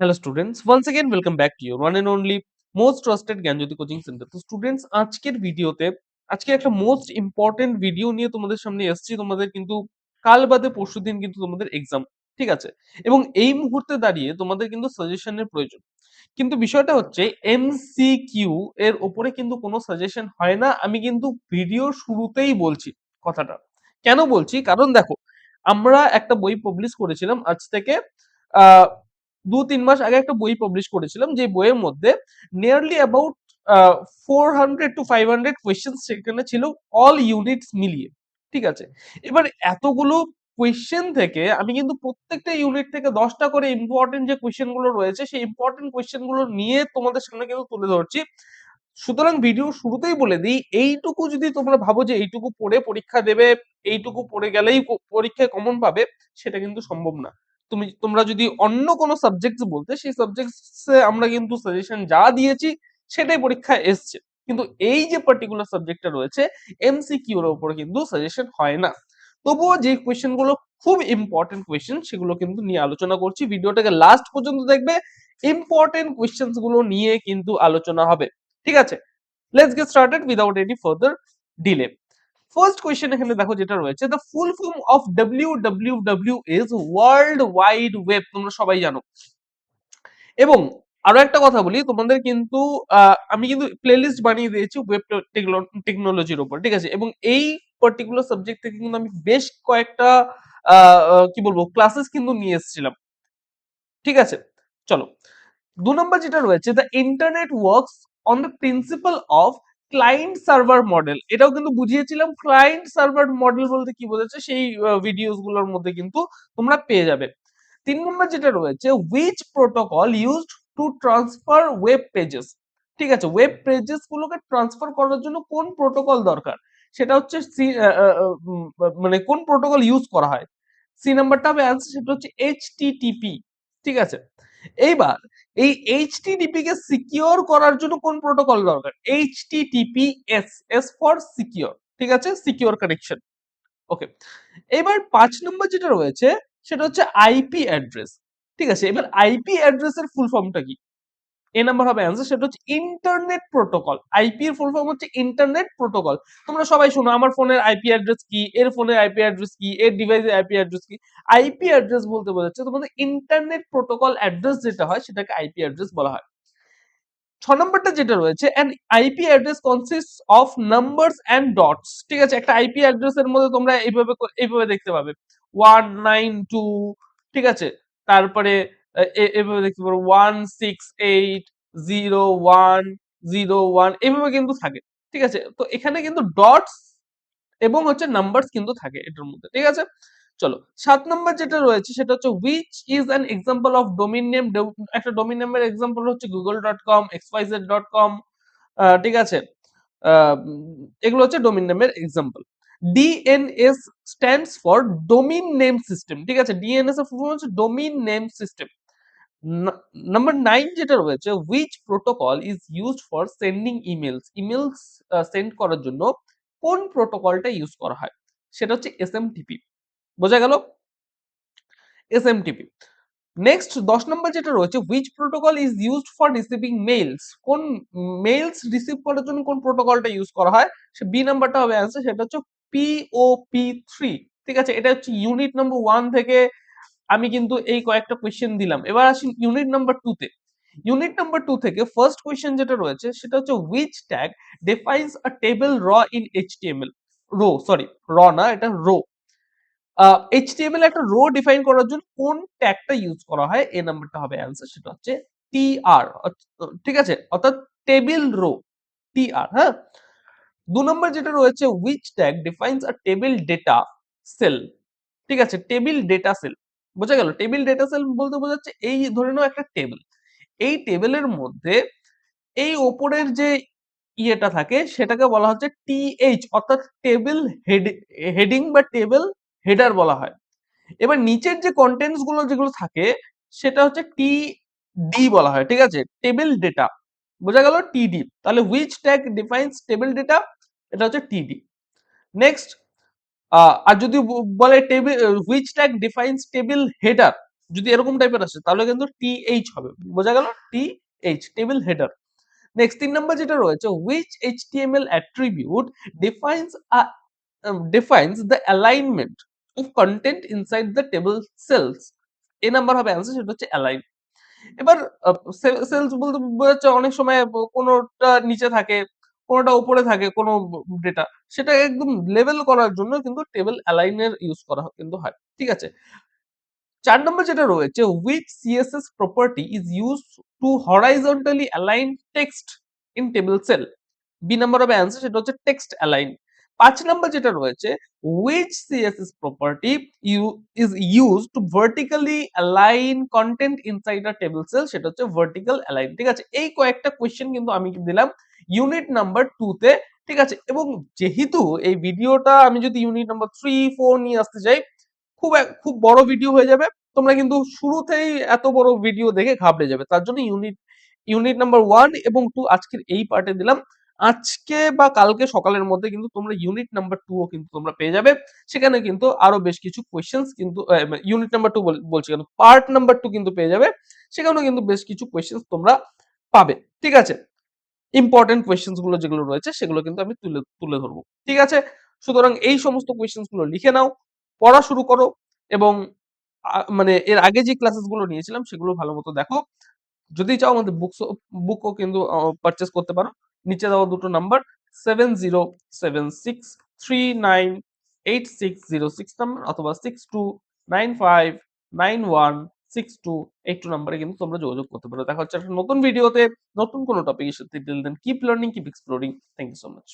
Hello students, once again welcome back to your one and only most trusted Gyanjyoti coaching centre তো students আজকের ভিডিওতে আজকে একটা most important video নিয়ে তোমাদের সামনে এসেছি। তোমাদের কিন্তু কাল বাদে পরশু দিন কিন্তু তোমাদের এক্সাম ঠিক আছে? এবং এই মুহূর্তে দাঁড়িয়ে তোমাদের কিন্তু সাজেশনের প্রয়োজন। কিন্তু বিষয়টা হচ্ছে এমসিকিউ এর ওপরে কিন্তু কোনো সাজেশন হয় না। আমি কিন্তু ভিডিও শুরুতেই বলছি কথাটা। কেন বলছি? কারণ দেখো আমরা একটা বই পাবলিশ করেছিলাম আজ থেকে দু তিন মাস আগে একটা বই পাবলিশ করেছিলাম, যে বইয়ের মধ্যে nearly about four hundred to five hundred question সেখানে ছিল অল ইউনিটস মিলিয়ে, ঠিক আছে? এবার এতগুলো কোয়েশ্চেন থেকে আমি কিন্তু প্রত্যেকটা ইউনিট থেকে দশটা করে ইম্পর্টেন্ট যে কোয়েশ্চেনগুলো রয়েছে, সেই ইম্পর্টেন্ট কোয়েশ্চেনগুলো নিয়ে তোমাদের সামনে কিন্তু তুলে ধরছি। সুতরাং ভিডিও শুরুতেই বলে দিই, এইটুকু যদি তোমরা ভাবো যে এইটুকু পড়ে পরীক্ষা দেবে, এইটুকু পড়ে গেলেই পরীক্ষায় কমন পাবে, সেটা কিন্তু সম্ভব না। তুমি, তোমরা যদি অন্য কোনো সাবজেক্ট বলতে, সেই সাবজেক্টসে আমরা কিন্তু সাজেশন যা দিয়েছি, সেটাই পরীক্ষায় এসছে। কিন্তু এই যে পার্টিকুলার সাবজেক্টটা রয়েছে এমসিকিউ এর উপরে কিন্তু সাজেশন হয় না। তবুও যে কোয়েশ্চেনগুলো খুব ইম্পর্টেন্ট কোয়েশ্চেন সেগুলো কিন্তু নিয়ে আলোচনা করছি। ভিডিওটাকে লাস্ট পর্যন্ত দেখবে ইম্পর্টেন্ট কোয়েশ্চেন্সগুলো নিয়ে কিন্তু আলোচনা হবে। ঠিক আছে? Let's get started without any further delay first question এখানে দেখো যেটা রয়েছে the full form of W W W is world wide web তোমরা সবাই জানো। এবং আরও একটা কথা বলি, তোমাদের কিন্তু আমি কিন্তু প্লেলিস্ট বানিয়ে দিয়েছি ওয়েব টেকনোলজির উপর ঠিক আছে? এবং এই পার্টিকুলার সাবজেক্ট থেকে কিন্তু আমি বেশ কয়েকটা কি বলব ক্লাসেস কিন্তু নিয়ে এসেছিলাম। ঠিক আছে? চলো। দু নম্বর যেটা রয়েছে the internet works on the principle of client server model এটাও কিন্তু বুঝিয়েছিলাম ক্লায়েন্ট সার্ভার মডেল বলতে কি বোঝাচ্ছে, সেই ভিডিওসগুলোর মধ্যে কিন্তু তোমরা পেয়ে যাবে। তিন নম্বর যেটা রয়েছে which protocol used to transfer web pages ঠিক আছে ওয়েব পেজেস গুলোকে ট্রান্সফার করার জন্য কোন প্রোটোকল দরকার? সেটা হচ্ছে মানে কোন প্রোটোকল ইউজ করা হয়? সি নাম্বারটা হবে অ্যান্সার সেটা হচ্ছে এইচটিটিপি ঠিক আছে এইবার এই এইচটিটিপি কে সিকিউর করার জন্য কোন প্রোটোকল দরকার? HTTP S S for secure ঠিক আছে? সিকিউর কানেকশন ওকে এবার পাঁচ নম্বর যেটা রয়েছে, সেটা হচ্ছে আইপি অ্যাড্রেস ঠিক আছে? এবার আইপি অ্যাড্রেসের ফুল ফর্মটা কি? এ নাম্বার হবে অ্যান্সার সেটা হচ্ছে ইন্টারনেট প্রোটোকল আইপি এর ফুল ফর্ম হচ্ছে ইন্টারনেট প্রোটোকল তোমরা সবাই শোনো, আমার ফোনের আইপি অ্যাড্রেস কি, এর ফোনের আইপি অ্যাড্রেস কি, এর ডিভাইসের আইপি অ্যাড্রেস কি? আইপি অ্যাড্রেস বলতে বোঝাচ্ছে তোমাদের ইন্টারনেট প্রোটোকল অ্যাড্রেস যেটা হয়, সেটাকে আইপি অ্যাড্রেস বলা হয়। ছ নম্বরটা যেটা রয়েছে an IP address consist of numbers and dots ঠিক আছে? একটা আইপি অ্যাড্রেসের মধ্যে তোমরা এইভাবে এইভাবে দেখতে পাবে। ওয়ান নাইন টু ঠিক আছে? তারপরে এভাবে দেখতে পারো one six eight zero one zero one এভাবে কিন্তু থাকে, ঠিক আছে? তো এখানে কিন্তু ডটস এবং হচ্ছে নাম্বারস কিন্তু থাকে এটার মধ্যে, ঠিক আছে? চলো, সাত নম্বর যেটা রয়েছে সেটা হচ্ছে which is an example of domain name একটা ডোমিন নেমের এক্সাম্পল হচ্ছে Google dot com XYZ dot com ঠিক আছে? এগুলো হচ্ছে domain নেমের example DNS stands for domain name system ঠিক আছে? ডিএনএস এর ফুল হচ্ছে domain name system number nine যেটা রয়েছে which protocol is used for sending emails emails send করার জন্য কোন প্রোটোকলটা ইউজ করা হয়? সেটা হচ্ছে এসএমটিপি বোঝা গেল? এসএমটিপি নেক্সট দশ নম্বর যেটা রয়েছে which protocol is used for receiving mails কোন মেইলস রিসিভ করার জন্য কোন প্রোটোকলটা ইউজ করা হয়? সে বি নাম্বারটা হবে অ্যান্সার সেটা হচ্ছে পিওপি থ্রি ঠিক আছে? এটা হচ্ছে ইউনিট নাম্বার ওয়ান থেকে আমি কিন্তু এই কয়েকটা কোয়েশ্চেন দিলাম। এবার আসি ইউনিট নাম্বার টু তে। ইউনিট নাম্বার টু থেকে ফার্স্ট কোয়েশ্চেন যেটা রয়েছে, সেটা হচ্ছে which tag defines a table র ইন এইচটিএমএল রো সরি র না, এটা রো এইচটিএমএল একটা রো ডিফাইন করার জন্য কোন ট্যাগটা ইউজ করা হয়? এই নাম্বারটা হবে অ্যান্সার সেটা হচ্ছে টিআর ঠিক আছে? অর্থাৎ টেবিল রো টিআর হ্যাঁ? দু নম্বর যেটা রয়েছে which tag defines a table data cell ঠিক আছে টেবিল ডেটা সেল বোঝা গেল? টেবিল ডেটা সেল বলতে বোঝাচ্ছে এই ধরে নাও একটা টেবিল এই টেবিলের মধ্যে এই ওপরের যে ইয়েটা থাকে সেটাকে বলা হচ্ছে টিএইচ অর্থাৎ টেবিল হেডিং বা টেবিল হেডার বলা হয়। এবার নিচের যে কন্টেন্টসগুলো যেগুলো থাকে সেটা হচ্ছে টি ডি বলা হয়, ঠিক আছে? টেবিল ডেটা বোঝা গেল? টিডি তাহলে which tag defines table data এটা হচ্ছে টিডি নেক্সট আর যদি বলে table which tag defines table header যদি এরকম টাইপের আসে তাহলে কিন্তু টিএইচ হবে। বোঝা গেল? টিএইচ টেবিল হেডার নেক্সট তিন নাম্বার যেটা রয়েছে attribute defines a um, defines the alignment of content inside the table cells? A number হবে অ্যান্সার সেটা হচ্ছে অ্যালাইন এবার সেলস বলতে বোঝাচ্ছে অনেক সময় কোনোটা নিচে থাকে কোনটা উপরে থাকে কোন ডেটা সেটা একদম লেভেল করার জন্য কিন্তু টেবিল অ্যালাইনের ইউজ করা কিন্তু হয়, ঠিক আছে? চার নম্বর যেটা রয়েছে with CSS property is use to horizontally align text in table cell B number of answer সেটা হচ্ছে টেক্সট অ্যালাইন পাঁচ নম্বর যেটা রয়েছে with CSS property is use to vertically align content inside a table cell সেটা হচ্ছে vertical align ঠিক আছে? এই কয়েকটা কোয়েশ্চেন কিন্তু আমি দিলাম। ইউনিট নাম্বার টু তে, ঠিক আছে? এবং যেহেতু এই ভিডিওটা আমি যদি ইউনিট নাম্বার থ্রি ফোর নিয়ে আসতে চাই খুব খুব বড় ভিডিও হয়ে যাবে। তোমরা কিন্তু শুরুতেই এত বড় ভিডিও দেখে ঘাবড়ে যাবে। তার জন্য ইউনিট ইউনিট নাম্বার ওয়ান এবং টু আজকের এই পার্টে দিলাম। আজকে বা কালকে সকালের মধ্যে কিন্তু তোমরা ইউনিট নাম্বার টু ও কিন্তু তোমরা পেয়ে যাবে। সেখানে কিন্তু আরও বেশ কিছু কোয়েশ্চেন্স কিন্তু ইউনিট নাম্বার টু বলছি কেন? পার্ট নাম্বার টু কিন্তু পেয়ে যাবে। সেখানেও কিন্তু বেশ কিছু কোয়েশ্চেন্স তোমরা পাবে। ঠিক আছে? ইম্পর্টেন্ট কোয়েশ্চেন্সগুলো যেগুলো রয়েছে, সেগুলো কিন্তু আমি তুলে তুলে ধরবো। ঠিক আছে? সুতরাং এই সমস্ত কোয়েশ্চেন্সগুলো লিখে নাও, পড়া শুরু করো এবং মানে এর আগে যে ক্লাসেসগুলো নিয়েছিলাম, সেগুলো ভালো মতো দেখো। যদি চাও আমাদের বুকস বুকও কিন্তু পারচেস করতে পারো। নিচে দেওয়া দুটো number seven zero seven six three nine eight six zero six number অথবা six two nine five nine one six two eight নাম্বারে কিন্তু তোমরা যোগাযোগ করতে পারো। দেখা হচ্ছে একটা নতুন ভিডিওতে নতুন কোনো টপিকের সাথে। Till then keep learning keep exploring thank you so much